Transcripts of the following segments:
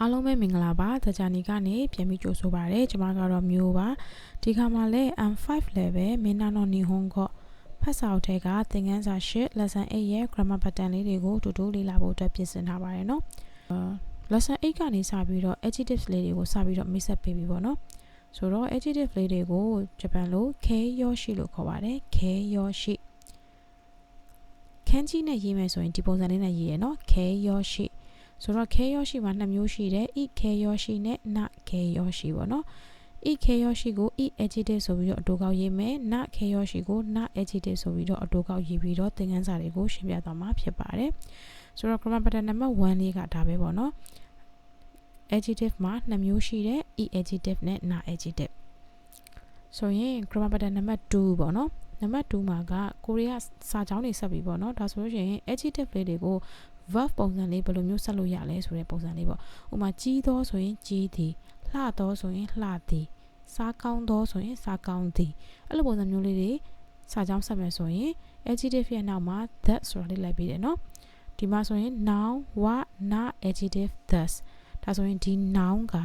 အားလုံးပဲမင်္ဂလာပါတကြနီကနေပြန်ပြီးကြိုဆိုပါရစေကျွန်မကတော့မျိုးပါဒီခါမှာလဲ M5 level မင်းနာနော်နီဟွန်ကဖတ်စာအုပ်ထဲကသင်ခန်းစာ၈ lesson 8ရဲ့ grammar pattern လေးတွေကိုတူတူလေ့လာဖို့အတွက်ပြင်ဆင်ထားပါတယ်နော်အာ lesson 8ကနေစပြီးတော့ adjectives လေးတွေကိုစပြီးတော့မိတ်ဆက်ပေးပြီပေါ့နော်ဆိုတော့ adjective လေးတွေကိုဂျပန်လို ke yoshi လို့ခေါ်ပါတယ် ke yoshi ခန်းကြီးနဲ့ရေးမယ်ဆိုရင်ဒီပုံစံလေးနဲ့ရေးရနော် ke yoshi ဆိုတော့ ke yoshi မှာနှစ်မျိုးရှိတယ် i ke yoshi နဲ့ na ke yoshi ပေါ့နော် i ke yoshi ကို i adjective ဆိုပြီးတော့အတူကောက်ရေးမယ် na ke yoshi ကို na adjective ဆိုပြီးတော့အတူကောက်ရေးပြီးတော့သင်ခန်းစာတွေကိုရှင်းပြသွားမှာဖြစ်ပါတယ်ဆိုတော့ grammar pattern နံပါတ်1လေးကဒါပဲပေါ့နော် adjective မှာနှစ်မျိုးရှိတယ် e adjective နဲ့ na adjective ဆိုရင် grammar pattern နံပါတ်2ပေါ့နော်နံပါတ်2မှာကကိုရီးယားစာကြောင်းတွေဆက်ပြီးပေါ့နော်ဒါဆိုလို့ရှိရင် adjective လေးတွေကို verb ပုံစံလေးဘယ်လိုမျိုးဆက်လို့ရလဲဆိုတဲ့ပုံစံလေးပေါ့ဥပမာကြီးသောဆိုရင်ကြီးသည်လှသောဆိုရင်လှသည်စားကောင်းသောဆိုရင်စားကောင်းသည်အဲ့လိုပုံစံမျိုးလေးတွေစာကြောင်းဆက်မယ်ဆိုရင် adjective ရဲ့နောက်မှာ that ဆိုတာလေးလိုက်ပြီးတယ်နော်ဒီမှာဆိုရင် noun what not adjective thus ဒါဆိုရင်ဒီ noun က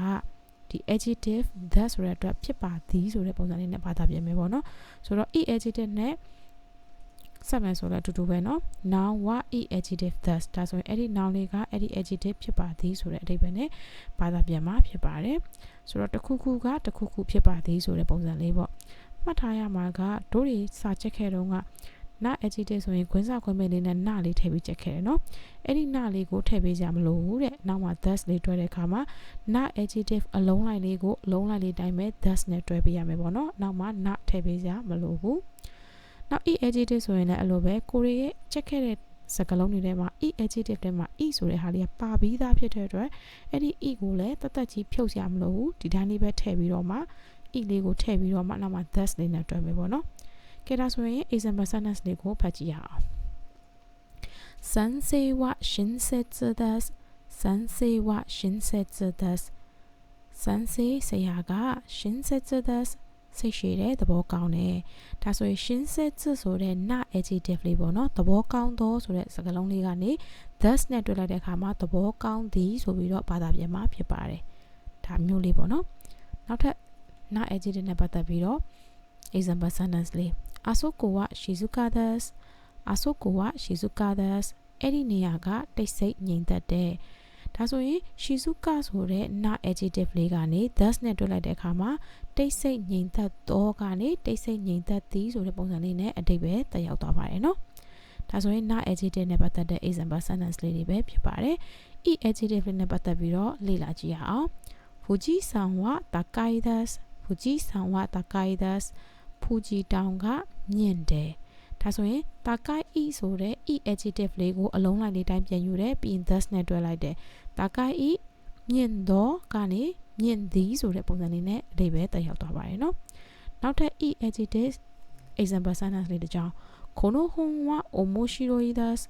ဒီ adjective that ဆိုတဲ့အတွက်ဖြစ်ပါသည်ဆိုတဲ့ပုံစံလေးနဲ့ဘာသာပြန်မယ်ပေါ့နော်ဆိုတော့ e adjective နဲ့ ဆက်မယ်ဆိုတော့အတူတူပဲเนาะ noun what e adjective thus ဒါဆိုရင်အဲ့ဒီ noun လေးကအဲ့ဒီ adjective ဖြစ်ပါသည်ဆိုတဲ့အဓိပ္ပာယ်နဲ့ဘာသာပြန်မှာဖြစ်ပါတယ်ဆိုတော့တစ်ခုခုကတစ်ခုခုဖြစ်ပါသည်ဆိုတဲ့ပုံစံလေးပေါ့မှတ်ထားရမှာကတို့တွေစာချက်ခဲ့တော့ကနာ adjective ဆိုရင်ခွင်းစာခွင်းမဲ့လေးနဲ့နာလေးထည့်ပြီးချက်ခဲ့တယ်เนาะအဲ့ဒီနာလေးကိုထည့်ပေးကြမလို့တဲ့နောက်မှာ thus လေးတွဲတဲ့အခါမှာနာ adjective အလုံးလိုက်လေးကိုအလုံးလိုက်လေးတိုင်းမဲ့ thus နဲ့တွဲပေးရမယ်ပေါ့เนาะနောက်မှာနာထည့်ပေးကြမလို့ဘူး နောက် e adjective ဆိုရင်လည်းအဲ့လိုပဲကိုရီရဲ့ချက်ခဲ့တဲ့စကားလုံးတွေထဲမှာ e adjective ထဲမှာ e ဆိုတဲ့ဟာလေးကပါပြီးသားဖြစ်တဲ့အတွက်အဲ့ဒီ e ကိုလည်းတသက်ကြီးဖြုတ်ရမလို့ဘူးဒီတိုင်းလေးပဲထည့်ပြီးတော့မှ e လေးကိုထည့်ပြီးတော့မှနောက်မှာ thus လေးနဲ့တွဲမယ်ပေါ့နော်ကဲဒါဆိုရင် example sentence လေးကိုဖတ်ကြည့်ရအောင်先生は親切です先生は親切です先生ဆရာက親切です စိတ်ရှည်တယ်သဘောကောင်းတယ်ဒါဆိုရင်ရှင်းစစ်စစ်ဆိုတဲ့ na adjective လေးပေါ့နော်သဘောကောင်းသောဆိုတဲ့စကားလုံးလေးကနေ thus နဲ့တွဲလိုက်တဲ့အခါမှာသဘောကောင်းသည်ဆိုပြီးတော့ဘာသာပြန်မှာဖြစ်ပါတယ်ဒါမျိုးလေးပေါ့နော်နောက်ထပ် na adjective နဲ့ပတ်သက်ပြီးတော့ example sentence လေးအဆိုကိုက shizuka thus အဆိုကိုက shizuka thus အဲ့ဒီနေရာကတိတ်ဆိတ်ငြိမ်သက်တဲ့ ဒါဆိုရင် shizuka ဆိုတဲ့ na adjective လေးကနေ thus နဲ့တွက်လိုက်တဲ့အခါမှာတိတ်ဆိတ်ငြိမ်သက်သောကနေတိတ်ဆိတ်ငြိမ်သက်သည်ဆိုတဲ့ပုံစံလေးနဲ့အတိတ်ပဲတက်ရောက်သွားပါတယ်နော်ဒါဆိုရင် na adjective နဲ့ပတ်သက်တဲ့ example sentence လေးတွေပဲဖြစ်ပါတယ်။ e adjective နဲ့ပတ်သက်ပြီးတော့လေ့လာကြည့်ရအောင်။ Fuji san wa takai das Fuji san wa takai das Fuji တောင်ကမြင့်တယ်။ဒါဆိုရင် takai e ဆိုတဲ့ e adjective လေးကိုအလုံးလိုက်လေးတိုင်းပြန်ယူတယ်ပြီးရင် thus နဲ့တွဲလိုက်တယ် တာကိုက် e မြင့်တော့ကနေမြင့်သည်ဆိုတဲ့ပုံစံလေးနဲ့အဓိပ္ပာယ်တက်ရောက်သွားပါတယ်နော်နောက်ထပ် e adjective example sentence လေးတစ်ကြောင်းこの本は面白いです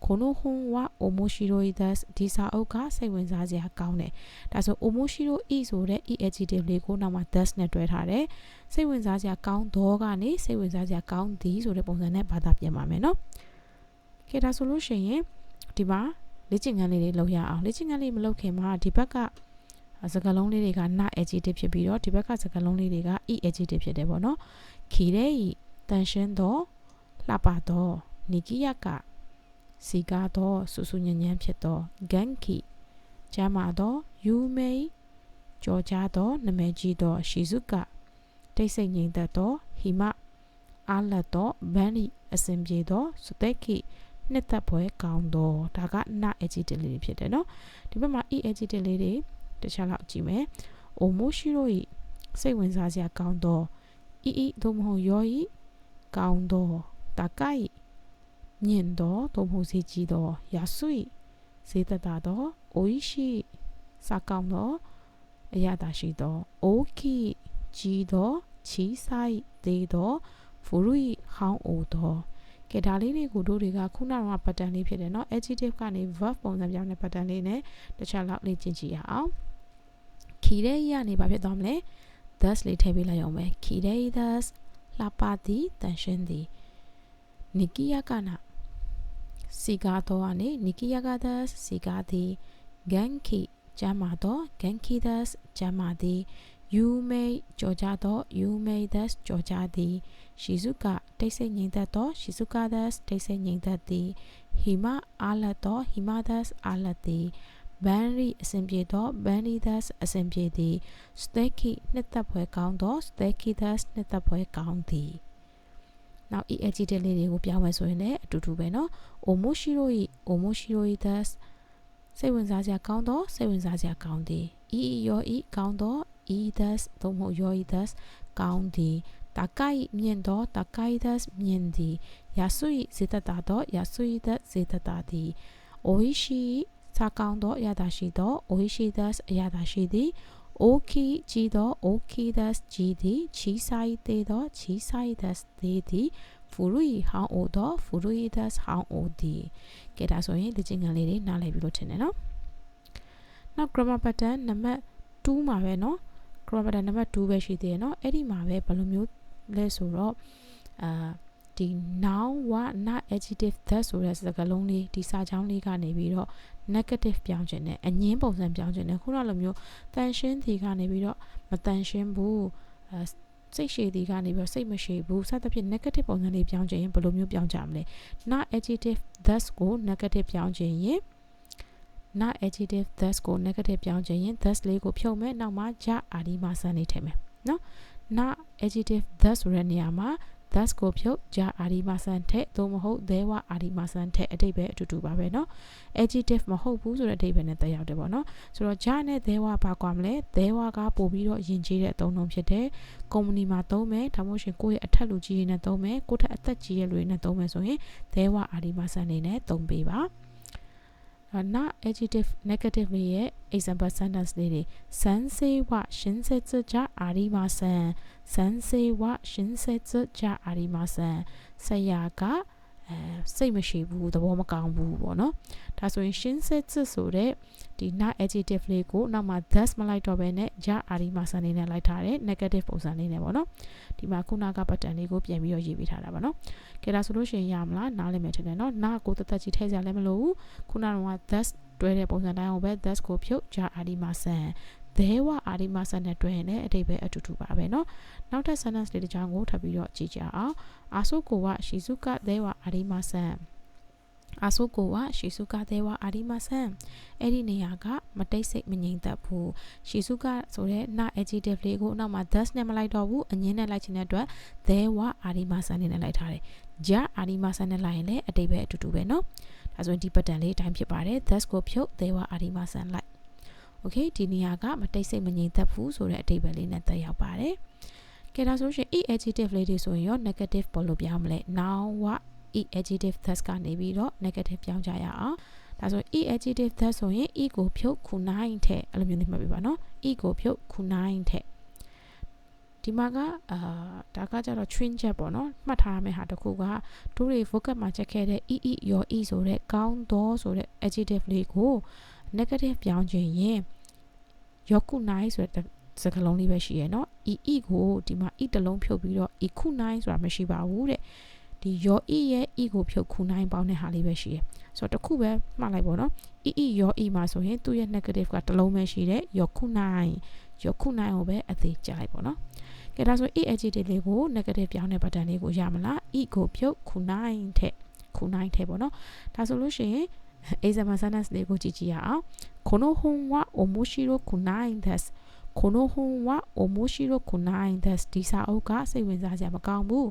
この本は面白いですဒီစာအုပ်ကစိတ်ဝင်စားစရာကောင်းတယ်ဒါဆို面白いဆိုတဲ့ e adjective လေးကိုနောက်မှာ thus နဲ့တွဲထားတယ်စိတ်ဝင်စားစရာကောင်းတော့ကနေစိတ်ဝင်စားစရာကောင်းသည်ဆိုတဲ့ပုံစံနဲ့ဘာသာပြန်ပါမယ်နော်ကဲဒါဆိုလို့ရှိရင်ဒီမှာ လေ့ကျင့်ခန်းလေးတွေလုပ်ရအောင်လေ့ကျင့်ခန်းလေးမလုပ်ခင်မှာဒီဘက်ကစကားလုံးလေးတွေက na adjective ဖြစ်ပြီးတော့ဒီဘက်ကစကားလုံးလေးတွေက e adjective ဖြစ်တယ်ပေါ့နော်ခီတဲ့ဤတန်ရှင်းတော့လှပတော့နီကီယကစီကားတော့ဆူဆူညံ့ညံ့ဖြစ်တော့ဂန်ကီကျမ်းမာတော့ယူမေကြော်ကြားတော့နမဲကြီးတော့ရှီဇုကတိတ်ဆိတ်ငြိမ်သက်တော့ဟီမအားလက်တော့ဘန်လီအစင်ပြေတော့စတက်ခိ နှစ်သက်ပွဲကောင်းတော့ဒါကန adjective လေးဖြစ်တယ်နော်ဒီဘက်မှာ e adjective လေးတွေတခြားလောက်ကြည့်မယ်။အိုမိုရှိရိုဤစိတ်ဝင်စားစရာကောင်းတော့ဤဤသို့မဟုတ်ရောဤကောင်းတော့တကိုက်မြင့်တော့သို့မဟုတ်ဈေးကြီးတော့ရာဆွေဈေးသက်သာတော့အိုဤရှိစားကောင်းတော့အရသာရှိတော့အိုကီကြီးတော့ချီဆိုင်သေးတော့ဖူရီဟောင်းအိုတော့ ကဲဒါလေးတွေကိုတို့တွေကခုနက pattern လေးဖြစ်တယ်เนาะ adjective ကနေ verb ပုံစံပြောင်းတဲ့ pattern လေးနဲ့တခြားလောက်လေ့ကျင့်ကြည့်ရအောင်ခီတဲ့ရနေဘာဖြစ်သွားမလဲ thus လေးထည့်ပေးလိုက်အောင်ပဲခီတဲ့ thus လှပသည်တန်ရှင်းသည်နိကိယကနာစီကာတော့ကနေနိကိယက thus စီကာသည်ဂန်ခီ ကျမ်းမာသော genki thus ကျမ်းမာသည် you may ကြော်ကြသော you may thus ကြော်ကြသည် shizuka တိတ်ဆိတ်ငြိမ်သက်သော shizuka thus တိတ်ဆိတ်ငြိမ်သက်သည် hima အားလတ်သော hima thus အားလတ်သည် banri အစဉ်ပြေသော banri thus အစဉ်ပြေသည် steki နှစ်သက်ဖွယ်ကောင်းသော steki thus နှစ်သက်ဖွယ်ကောင်းသည်နောက် e adjective လေးတွေကိုပြောင်းမယ်ဆိုရင်လည်းအတူတူပဲเนาะ omoshiro i omoshiro i thus စိတ်ဝင်စားစရာကောင်းသောစိတ်ဝင်စားစရာကောင်းသည် e yo i ကောင်းသော idas သို့မဟုတ် yoidas ကောင်းသည်တကိုက်မြင်သောတကိုက်သတ်မြင်သည်ယာစုဤဇေတတာသောယာစုဤသတ်ဇေတတာသည်အိုဟိရှိစာကောင်းသောအရာသာရှိသောအိုဟိရှိသတ်အရာသာရှိသည်အိုခိကြီးသောအိုခိသတ်ကြီးသည်ချီဆိုင်သေးသောချီဆိုင်သတ်သေးသည်ဖူရူဤဟောင်းအိုသောဖူရူဤသတ်ဟောင်းအိုသည်ကဲဒါဆိုရင်ဒီချင်းငန်လေးတွေနားလည်ပြီးလို့ထင်တယ်နော်နောက် grammar pattern နံပါတ်2မှာပဲနော် นาะ grammar pattern နံပါတ်2ပဲရှိသေးတယ်เนาะအဲ့ဒီမှာပဲဘယ်လိုမျိုးလဲဆိုတော့အာဒီ noun ဝ not adjective that ဆိုတဲ့စကားလုံးလေးဒီစာကြောင်းလေးကနေပြီးတော့ negative ပြောင်းခြင်းနဲ့အငင်းပုံစံပြောင်းခြင်းနဲ့ခုနလိုမျိုးတန်ရှင်းဒီကနေပြီးတော့မတန်ရှင်းဘူးအဲစိတ်ရှည်ဒီကနေပြီးတော့စိတ်မရှည်ဘူးစသဖြင့် negative ပုံစံလေးပြောင်းခြင်းရင်ဘယ်လိုမျိုးပြောင်းကြမလဲ not adjective thus ကို negative ပြောင်းခြင်းရင် not adjective thus ကို negative ပြောင်းခြင်းရင် thus လေးကိုဖြုတ်မယ်နောက်မှာ ja အာဒီမာစနေထည့်မယ်နော် not adjective thus ဆိုတဲ့နေရာမှာ thus ကိုဖြုတ် ja အာဒီမာစန်ထည့်သို့မဟုတ် there were အာဒီမာစန်ထည့်အတိတ်ပဲအတူတူပါပဲနော် adjective မဟုတ်ဘူးဆိုတဲ့အတိတ်ပဲနဲ့တက်ရောက်တယ်ပေါ့နော်ဆိုတော့ ja နဲ့ there were ဘာကွာမလဲ there were ကပို့ပြီးတော့ယဉ်ကျေးတဲ့အသုံးနှုန်းဖြစ်တယ် company မှာသုံးမယ်ဒါမှမဟုတ်ရှင်ကိုယ့်ရဲ့အထက်လူကြီးတွေနဲ့သုံးမယ်ကိုယ့်ထက်အသက်ကြီးတဲ့လူတွေနဲ့သုံးမယ်ဆိုရင် there were အာဒီမာစန်နေနဲ့သုံးပေးပါ not adjective negative လေးရဲ့ example sentence လေးတွေစန်းစေးဝရှင်းဆက်ကြအာရီမာဆန်စန်းစေးဝရှင်းဆက်ကြအာရီမာဆန်ဆရာက အဲစိတ်မရှိဘူးသဘောမကောင်းဘူးပေါ့နော်ဒါဆိုရင်ရှင်းဆက်ဆိုတဲ့ဒီ not adjective လေးကိုနောက်မှာ thus မလိုက်တော့ဘဲနဲ့ ja အာရီမာဆန်လေးနဲ့လိုက်ထားတယ် negative ပုံစံလေးနဲ့ပေါ့နော်ဒီမှာခုနက pattern လေးကိုပြန်ပြီးတော့ရေးပေးထားတာပါနော်ကဲဒါဆိုလို့ရှိရင်ရမလားနားလည်မယ်ထင်တယ်နော်နားကိုတသက်ကြီးထည့်ကြလည်းမလို့ဘူးခုနက thus တွဲတဲ့ပုံစံတိုင်းအောင်ပဲ thus ကိုဖြုတ် ja အာရီမာဆ န်ဒဲဝအာဒီမာဆန်နဲ့တွဲရင်လည်းအတိတ်ပဲအတူတူပါပဲเนาะနောက်ထပ် sentence လေးတစ်ချောင်းကိုထပ်ပြီးတော့ကြည့်ကြအောင်အာဆုကိုဝရှီစုကဒဲဝအာဒီမာဆန်အာဆုကိုဝရှီစုကဒဲဝအာဒီမာဆန်အဲ့ဒီနေရာကမတိတ်ဆိတ်မငြိမ်သက်ဘူးရှီစုကဆိုတဲ့ not adjective လေးကိုနောက်မှာ thus နဲ့မလိုက်တော့ဘူးအငင်းနဲ့လိုက်ခြင်းတဲ့အတွက်ဒဲဝအာဒီမာဆန်နဲ့လိုက်ထားတယ်ဂျာအာဒီမာဆန်နဲ့လိုက်ရင်လည်းအတိတ်ပဲအတူတူပဲเนาะဒါဆိုရင်ဒီ pattern လေးအတိုင်းဖြစ်ပါတယ် thus ကိုဖြုတ်ဒဲဝအာဒီမာဆန်လိုက် okay ဒီနေရာကမတိတ်ဆိတ်မငြိမ်သက်ဘူးဆိုတဲ့အတိတ်ပဲလေးနဲ့တက်ရောက်ပါတယ်ကဲဒါဆိုရှင် e adjective လေးတွေဆိုရင်ရော negative ပေါ်လို့ပြောင်းမလဲ noun ဝ e adjective thus ကနေပြီးတော့ negative ပြောင်းကြရအောင်ဒါဆို e adjective thus ဆိုရင် e ကိုဖြုတ်ခု9ထက်အဲ့လိုမျိုးနေမှတ်ပြပါနော် e ကိုဖြုတ်ခု9ထက်ဒီမှာကအာဒါကကြတော့ train jet ပေါ့နော်မှတ်ထားရမယ့်ဟာတစ်ခုကတို့တွေ vocab မှာချက်ခဲ့တဲ့ e e your e ဆိုတဲ့ကောင်းသောဆိုတဲ့ adjective လေးကို negative ပြောင်းခြင်းရင် ယောကုနိုင်ဆိုတဲ့စကားလုံးလေးပဲရှိရယ်နော်ဤဤကိုဒီမှာဤတလုံးဖြုတ်ပြီးတော့ဤခုနိုင်ဆိုတာမရှိပါဘူးတဲ့ဒီယောဤရဲ့ဤကိုဖြုတ်ခုနိုင်ပေါင်းတဲ့ဟာလေးပဲရှိရယ်ဆိုတော့တခုပဲမှတ်လိုက်ပါတော့ဤဤယောဤမှာဆိုရင်သူ့ရဲ့ negative ကတလုံးပဲရှိတယ်ယောခုနိုင်ယောခုနိုင်ကိုပဲအသေးကြလိုက်ပါတော့ကဲဒါဆို e adjective လေးကို negative ပြောင်းတဲ့ pattern လေးကိုရမလား e ကိုဖြုတ်ခုနိုင်ထက်ခုနိုင်ထဲပေါ့နော်ဒါဆိုလို့ရှိရင် エイザマサナスでごじじやあこの本は面白くないんですこの本は面白くないんですဒီစာအုပ်ကစိတ်ဝင်စားစရာမကောင်းဘူး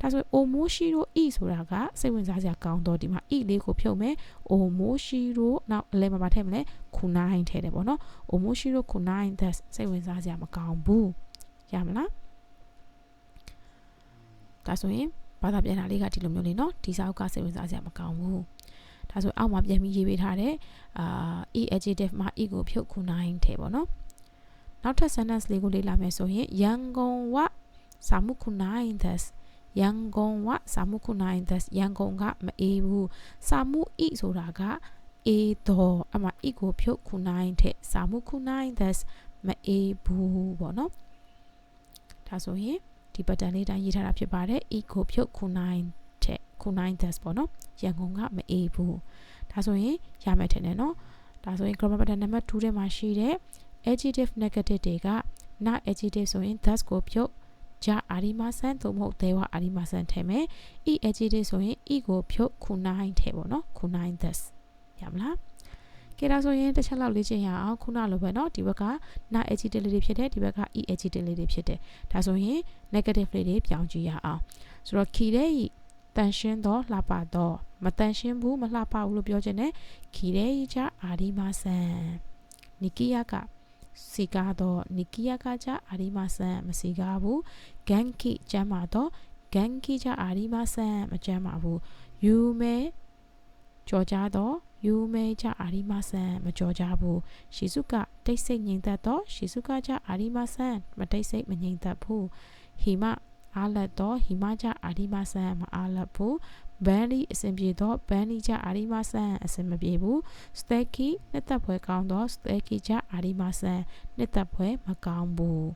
ဒါဆို面白いဆိုတာကစိတ်ဝင်စားစရာကောင်းတော့ဒီမှာ i လေးကိုဖြုတ်မယ်面白နောက်အလဲမှာမထည့်မလဲခုနိုင်ထည့်တယ်ပေါ့နော်面白くないんですစိတ်ဝင်စားစရာမကောင်းဘူးရမလားဒါဆိုရင်ဘာသာပြန်တာလေးကဒီလိုမျိုးလေးနော်ဒီစာအုပ်ကစိတ်ဝင်စားစရာမကောင်းဘူး ဒါဆိုအောက်မှာပြန်ပြီးရေးပေးထားတဲ့အာ e adjective မှာ e ကိုဖြုတ်ခုနိုင်ထဲပေါ့နော်နောက်ထပ် sentence လေးကိုလေ့လာမယ်ဆိုရင်ရန်ကုန်ဝစာမှုခုနိုင် this ရန်ကုန်ဝစာမှုခုနိုင် this ရန်ကုန်ကမအေးဘူးစာမှု e ဆိုတာကအေးတော့အမ e ကိုဖြုတ်ခုနိုင်တဲ့စာမှုခုနိုင် this မအေးဘူးပေါ့နော်ဒါဆိုရင်ဒီ pattern လေးတိုင်းရေးထားတာဖြစ်ပါတယ် e ကိုဖြုတ်ခုနိုင်တဲ့ ခုနိုင် this ပေါ့နော်ရန်ကုန်ကမအေးဘူးဒါဆိုရင်ရမယ်ထင်တယ်နော် ဒါဆိုရင် grammar pattern နံပါတ်2ထဲမှာရှိတဲ့ adjective negative တွေက not adjective ဆိုရင် thus ကိုဖြုတ်ဂျာအာရီမာဆန်သို့မဟုတ် there ဝအာရီမာဆန်ထည့်မယ် e adjective ဆိုရင် e ကိုဖြုတ်ခု9ထည့်ပေါ့နော်ခု9 thus ရမလားကဲဒါဆိုရင်တစ်ချက်လောက်လေ့ကျင့်ရအောင်ခုနလိုပဲเนาะဒီဘက်က not adjective လေးတွေဖြစ်တယ်ဒီဘက်က e adjective လေးတွေဖြစ်တယ်ဒါဆိုရင် negative လေးတွေပြောင်းကြည့်ရအောင်ဆိုတော့ key တဲ့ တန်ရှင်းတော့လှပတော့မတန်ရှင်းဘူးမလှပဘူးလို့ပြောချင်တယ်ခီရဲကြအာဒီမာဆန်နီကီယာကစီကာတော့နီကီယာကကြအာဒီမာဆန်မစီကားဘူးဂန်ကီကျမ်းမာတော့ဂန်ကီကြအာဒီမာဆန်မကျမ်းမာဘူးယူမဲကြော်ကြတော့ယူမဲကြအာဒီမာဆန်မကြော်ကြဘူးရှီစုကတိတ်ဆိတ်ငြိမ်သက်တော့ရှီစုကကြအာဒီမာဆန်မတိတ်ဆိတ်မငြိမ်သက်ဘူးဟီမ အားလက်တော့ဟီမကြအာဒီမာဆန်မအားလက်ဘူးဘန်လီအဆင်ပြေတော့ဘန်လီကြအာရီမာဆန်အဆင်မပြေဘူးစတက်ကီနှစ်သက်ပွဲကောင်းတော့စတက်ကီကြအာရီမာဆန်နှစ်သက်ပွဲမကောင်းဘူး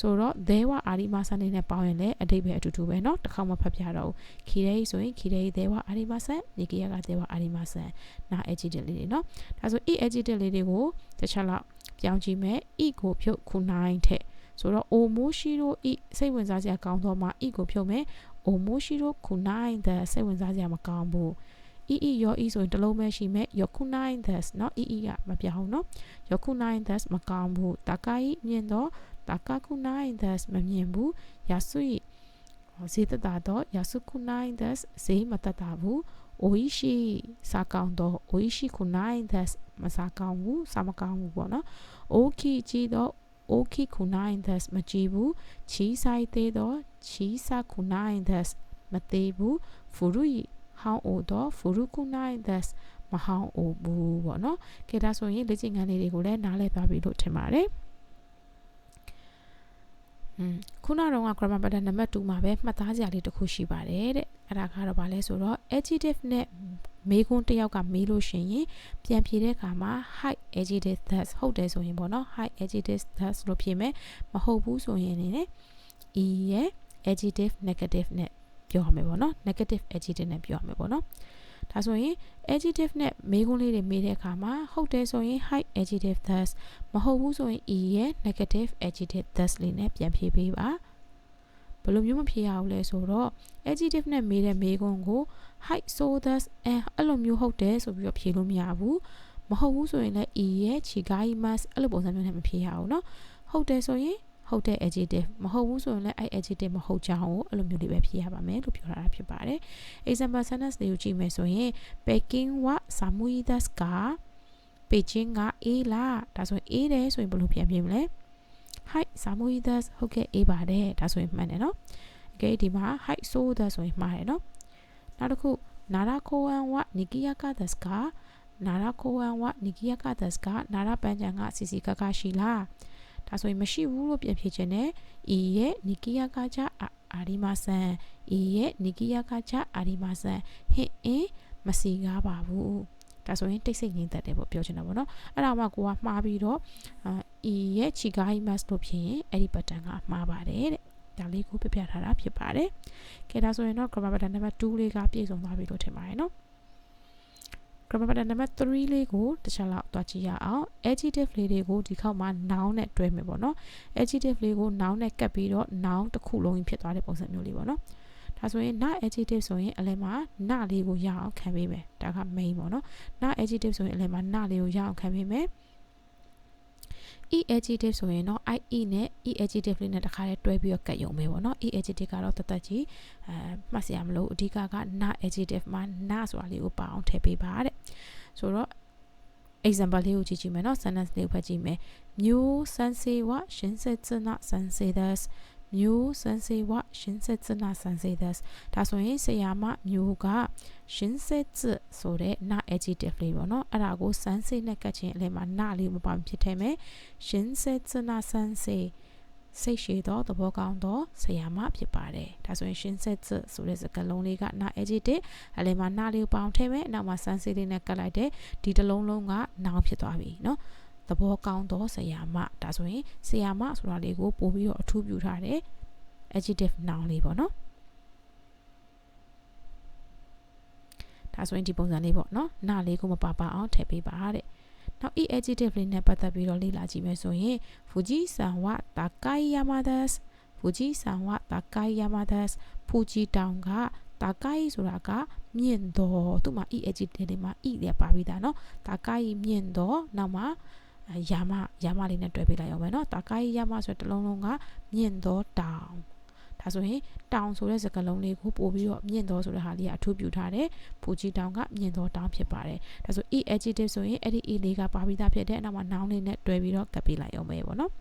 ဆိုတော့ဒဲဝအာရီမာဆန်နေနဲ့ပေါင်းရင်လည်းအတိတ်ပဲအတူတူပဲเนาะတစ်ခေါက်မှဖတ်ပြတော့ခီရဲဆိုရင်ခီရဲဒဲဝအာရီမာဆန်ညီကရကဒဲဝအာရီမာဆန်နာအဂျီတက်လေးတွေเนาะဒါဆို e အဂျီတက်လေးတွေကိုတစ်ချက်လောက်ပြောင်းကြည့်မယ် e ကိုဖြုတ်ခု9ထက် ဆိုတော့ o မိုးရှိတို့ e စိတ်ဝင်စားစရာကောင်းတော့မှ e ကိုဖြုတ်မယ်အိုမိုရှိရိုခုနိုင်တဲ့စိတ်ဝင်စားစရာမကောင်းဘူးအီအီရောအီဆိုရင်တလုံးပဲရှိမဲ့ယခုနိုင်တဲ့เนาะအီအီကမပြောင်းเนาะယခုနိုင်တဲ့မကောင်းဘူးတကာဤမြင်တော့တကာခုနိုင်တဲ့မမြင်ဘူးရဆုဤဈေးတတာတော့ရဆုခုနိုင်တဲ့ဈေးမတတာဘူးအိုရှိ စာကောင်းတော့အိုရှိခုနိုင်တဲ့မစာကောင်းဘူးစာမကောင်းဘူးပေါ့နော်အိုခီကြည့်တော့ oki kunai das မကြည့်ဘူးချီဆိုင်သေးတော့ချီစာ kunai das မသေးဘူး furu ဟောင်းအိုတော့ furu kunai das မဟောင်းအိုဘူးပေါ့နော်ကဲဒါဆိုရင်လေ့ကျင့်ခန်းလေးတွေကိုလည်းနားလည်သွားပြီလို့ထင်ပါတယ် ခုနကတော့ grammar pattern နံပါတ်2မှာပဲမှတ်သားစရာလေးတစ်ခုရှိပါတယ်တဲ့အဲ့ဒါကတော့ဗာလဲဆိုတော့ adjective နဲ့မေးခွန်းတစ်ယောက်ကမေးလို့ရှိရင်ပြန်ဖြေတဲ့အခါမှာ high adjective thus ဟုတ်တယ်ဆိုရင်ပေါ့နော် high adjective thus လို့ဖြေမယ်မဟုတ်ဘူးဆိုရင်လည်း e ရဲ့ adjective negative နဲ့ပြောရမယ်ပေါ့နော် negative adjective နဲ့ပြောရမယ်ပေါ့နော် ဒါဆိုရင် adjective နဲ့မေးခွန်းလေးတွေမေးတဲ့အခါမှာဟုတ်တယ်ဆိုရင် high adjective thus မဟုတ်ဘူးဆိုရင် e ရဲ့ negative adjective thus လေးနဲ့ပြန်ဖြေပေးပါဘယ်လိုမျိုးမဖြေရဘူးလဲဆိုတော့ adjective နဲ့မေးတဲ့မေးခွန်းကို height so thus အဲအဲ့လိုမျိုးဟုတ်တယ်ဆိုပြီးတော့ဖြေလို့မရဘူးမဟုတ်ဘူးဆိုရင်လည်း e ရဲ့ chigaimas အဲ့လိုပုံစံမျိုးနဲ့မဖြေရဘူးเนาะဟုတ်တယ်ဆိုရင် ဟုတ်တဲ့ adjective မဟုတ်ဘူးဆိုရင်လည်းအဲ့ adjective မဟုတ်ကြောင်းကိုအဲ့လိုမျိုးလေးပဲဖြေရပါမယ်လို့ပြောထားတာဖြစ်ပါတယ် example sentence တွေကိုကြည့်မယ်ဆိုရင် Peking wa samui das ka ပေကျင်းကအေးလားဒါဆိုရင်အေးတယ်ဆိုရင်ဘယ်လိုပြန်ပြမလဲ Hi samui das ဟုတ်ကဲ့အေးပါတယ်ဒါဆိုရင်မှန်တယ်နော် Okay ဒီမှာ Hi so das ဆိုရင်မှားတယ်နော်နောက်တစ်ခုနာရာကိုဝမ်ဝနီကီယာကာဒက်စကာနာရာကိုဝမ်ဝနီကီယာကာဒက်စကာနာရာပန်ချန်ကစီစီကကရှိလား ဒါဆိုရင်မရှိဘူးလို့ပြန်ဖြေချင်တယ်။ E ရဲ့နီကီယာကာချာအာရီမာဆန် E ရဲ့နီကီယာကာချာအာရီမာဆန်ဟင်အင်းမစီကားပါဘူး။ဒါဆိုရင်တိတ်ဆိတ်ငြိမ်သက်တယ်ပေါ့ပြောချင်တာပေါ့နော်။အဲ့ဒါမှကိုကမှားပြီးတော့ E ရဲ့ချီဂိုင်းမတ်လို့ဖြစ်ရင်အဲ့ဒီ pattern ကမှားပါတယ်တဲ့။ဒါလေးကိုပြပြထားတာဖြစ်ပါတယ်။ကဲဒါဆိုရင်တော့ grammar pattern number 2လေးကပြည့်စုံသွားပြီလို့ထင်ပါတယ်နော်။ grammar pattern number 3လေးကိုတစ်ချက်လောက်တွားကြည့်ရအောင် adjective လေးတွေကိုဒီခေါက်မှာ noun နဲ့တွဲမယ်ပေါ့နော် adjective လေးကို noun နဲ့ကပ်ပြီးတော့ noun တစ်ခုလုံးဖြစ်သွားတဲ့ပုံစံမျိုးလေးပေါ့နော်ဒါဆိုရင် not adjective ဆိုရင်အလယ်မှာ not လေးကိုရအောင်ခံပေးမယ်ဒါက main ပေါ့နော် not adjective ဆိုရင်အလယ်မှာ not လေးကိုရအောင်ခံပေးမယ် e adjective ဆိုရင်တော့ ie နဲ့ e adjective လေးနဲ့တခါတည်းတွဲပြီးတော့ကတ်ရုံပဲပေါ့နော် e adjective ကတော့တသက်ကြီးအဲမှတ်စရာမလိုအဓိကက na adjective မှာ na ဆိုတာလေးကိုပါအောင်ထည့်ပေးပါတဲ့ဆိုတော့ example လေးကိုကြည့်ကြည့်မယ်နော် sentence လေးကိုဖတ်ကြည့်မယ်မျိုးစန်းစေဝရှင် ဆက်စနစန်းစေ thus မျိုးစန်းစေဝရှင်ဆက်စနစန်းစေ thus ဒါဆိုရင်ဆရာမမျိုးကရှင်ဆက်စဆိုတဲ့ na adjective လေးပေါ့နော်အဲ့ဒါကိုစန်းစေနဲ့ကတ်ချင်းအလဲမှာ na လေးမပါဖြစ်ထဲမယ်ရှင်ဆက်စနစန်းစေစိတ်ရှည်သောသဘောကောင်းသောဆရာမဖြစ်ပါတယ်ဒါဆိုရင်ရှင်ဆက်စဆိုတဲ့စကားလုံးလေးက na adjective အလဲမှာ na လေးကိုပေါင်းထည့်မယ်နောက်မှာစန်းစေလေးနဲ့ကတ်လိုက်တဲ့ဒီတစ်လုံးလုံးက noun ဖြစ်သွားပြီเนาะ သဘောကောင်းသောဆရာမဒါဆိုရင်ဆရာမဆိုတာလေးကိုပို့ပြီးတော့အထူးပြုထားတဲ့ adjective noun လေးပေါ့နော်ဒါဆိုရင်ဒီပုံစံလေးပေါ့နော်နာလေးကိုမပါပါအောင်ထည့်ပေးပါတဲ့ နောက် e adjective လေးနဲ့ပတ်သက်ပြီးတော့လေ့လာကြည့်မယ်ဆိုရင် Fuji san wa takai yamadas Fuji san wa takai yamadas Fuji တောင်က takai ဆိုတာကမြင့်တော်သူ့မှာ e adjective လေးမှာ e လေးပါပြီးသားเนาะ takai မြင့်တော်နောက်မှာ ယာမယာမလေးနဲ့တွဲပေးလိုက်အောင်မယ်နော်တာကာယီယာမဆိုတဲ့တလုံးလုံးကမြင့်သောတောင်ဒါဆိုရင်တောင်ဆိုတဲ့စကားလုံးလေးကိုပို့ပြီးတော့မြင့်သောဆိုတဲ့ဟာလေးကအထူးပြုထားတယ်။ဖူချီတောင်ကမြင့်သောတောင်ဖြစ်ပါတယ်။ဒါဆို e adjective ဆိုရင်အဲ့ဒီ e လေးကပါပြီးသားဖြစ်တဲ့နောက်မှာ noun လေးနဲ့တွဲပြီးတော့ကပ်ပေးလိုက်အောင်ပဲပေါ့နော်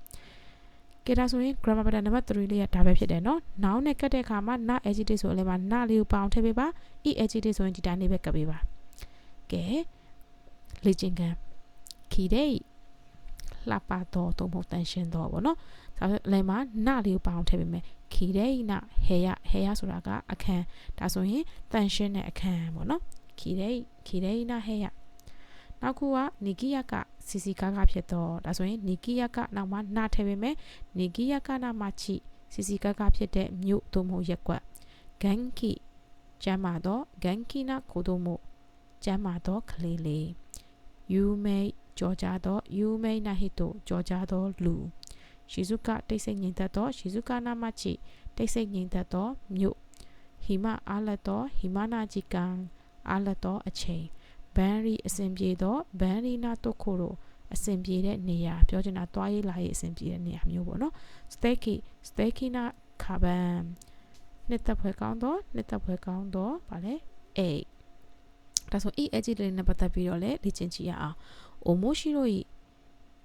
။ကဲဒါဆိုရင် grammar pattern နံပါတ်3လေးကဒါပဲဖြစ်တယ်နော်။ noun နဲ့ကပ်တဲ့အခါမှာ na adjective ဆိုအလဲမှာ na လေးကိုပေါအောင်ထည့်ပေးပါ။ e adjective ဆိုရင်ဒီတိုင်းလေးပဲကပ်ပေးပါ။ကဲလေ့ကျင့်ခန်း key date လှပတော့သုံးဖို့တန်ရှင်းတော့ပေါ့နော်။ဒါဆိုလည်းမှာ na လေးကိုပေါအောင်ထည့်ပေးမယ်။ခီတဲ့နဟေယဟေယဆိုတာကအခန်းဒါဆိုရင်တန်ရှင်းတဲ့အခန်းပေါ့နော်ခီတဲ့ခီတဲ့နဟေယနောက်ခုကနီကီယကစီစီကားကဖြစ်တော့ဒါဆိုရင်နီကီယကနောက်မှနာထည့်ပေးမယ်နီကီယကနာမချီစီစီကားကဖြစ်တဲ့မြို့သို့မဟုတ်ရက်ကွက်ဂန်ကီကျမ်းမာတော့ဂန်ကီနာကိုတို့မို့ကျမ်းမာတော့ကလေးလေးယူမေ ကြောကြတော့ယူမေနာဟီတိုကြောကြတော့လူရှီဇုကတိတ်ဆိတ်ငြိမ်သက်သောရှီဇုကနာမချီတိတ်ဆိတ်ငြိမ်သက်သောမြို့ဟိမအားလက်သောဟိမနာဂျီကံအားလက်သောအချိန်ဘန်ရီအစဉ်ပြေသောဘန်ရီနာတုခိုတို့အစဉ်ပြေတဲ့နေရာပြောချင်တာတွားရေးလာရေးအစဉ်ပြေတဲ့နေရာမျိုးပေါ့နော်စတေကီစတေကီနာခါဘန်နှစ်သက်ဖွဲကောင်းသောနှစ်သက်ဖွဲကောင်းသောဗာလဲအေဒါဆို e edge လေးနဲ့ပတ်သက်ပြီးတော့လည်းလေ့ကျင့်ကြည့်ရအောင် omoshiro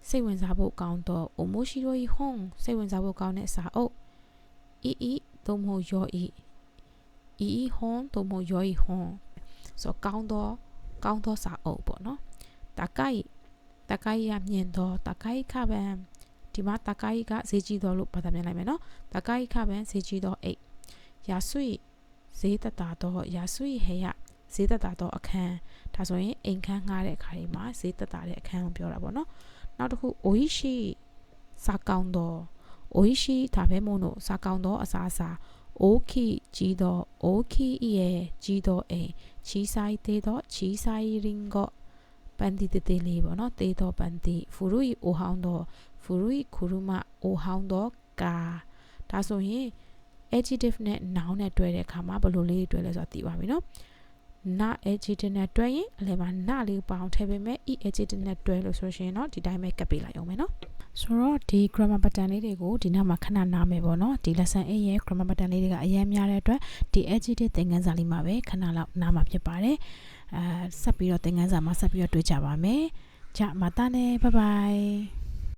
စိတ်ဝင်စားဖို့ကောင်းတော့ omoshiro hon စိတ်ဝင်စားဖို့ကောင်းတဲ့စာအုပ် e e သို့မဟုတ်ယော e e e hon သို့မဟုတ်ယော e hon ဆိုကောင်းတော့ကောင်းသောစာအုပ်ပေါ့နော်တကိုက်တကိုက်ရမြင်တော့တကိုက်ခပန်ဒီမှာတကိုက်ကဈေးကြီးတော့လို့ဘာသာပြန်လိုက်မယ်နော်တကိုက်ခပန်ဈေးကြီးတော့အိတ်ရာဆွေဈေးတတာတော့ရာဆွေဟေယ ဈေးတတာတော့အခန်းဒါဆိုရင်အိမ်ခန်းငှားတဲ့အခါဒီမှာဈေးတတာတဲ့အခန်းကိုပြောတာပေါ့နော်နောက်တစ်ခုအိုဟီရှိစာကောင်းတော့အိုဟီရှိဒါပဲမို့လို့စာကောင်းတော့အစားအစာအိုခီကြီးတော့အိုခီရဲ့ကြီးတော့အိမ်ချီဆိုင်သေးတော့ချီဆိုင်ရင်ကိုပန်တီတေးလေးပေါ့နော်တေးတော့ပန်တီဖူရူဤအိုဟောင်းတော့ဖူရူဤခူရူမအိုဟောင်းတော့ကာဒါဆိုရင် adjective နဲ့ noun နဲ့တွဲတဲ့အခါမှာဘယ်လိုလေးတွဲလဲဆိုတာသိပါပြီနော် na adjective နဲ့တွဲရင်အလဲပါ na လေးပေါအောင်ထည့်ပေးမယ် e adjective နဲ့တွဲလို့ဆိုရှင်တော့ဒီတိုင်းပဲကပ်ပေးလိုက်အောင်မယ်နော်ဆိုတော့ဒီ grammar pattern လေးတွေကိုဒီနောက်မှာခဏနားမယ်ပေါ့နော်ဒီ lesson 8ရဲ့ grammar pattern လေးတွေကအများများတဲ့အတွက်ဒီ adjective သင်ခန်းစာလေးမှာပဲခဏလောက်နားမှာဖြစ်ပါတယ်အဲဆက်ပြီးတော့သင်ခန်းစာမှာဆက်ပြီးတော့တွေ့ကြပါမယ်じゃまたねバイバイ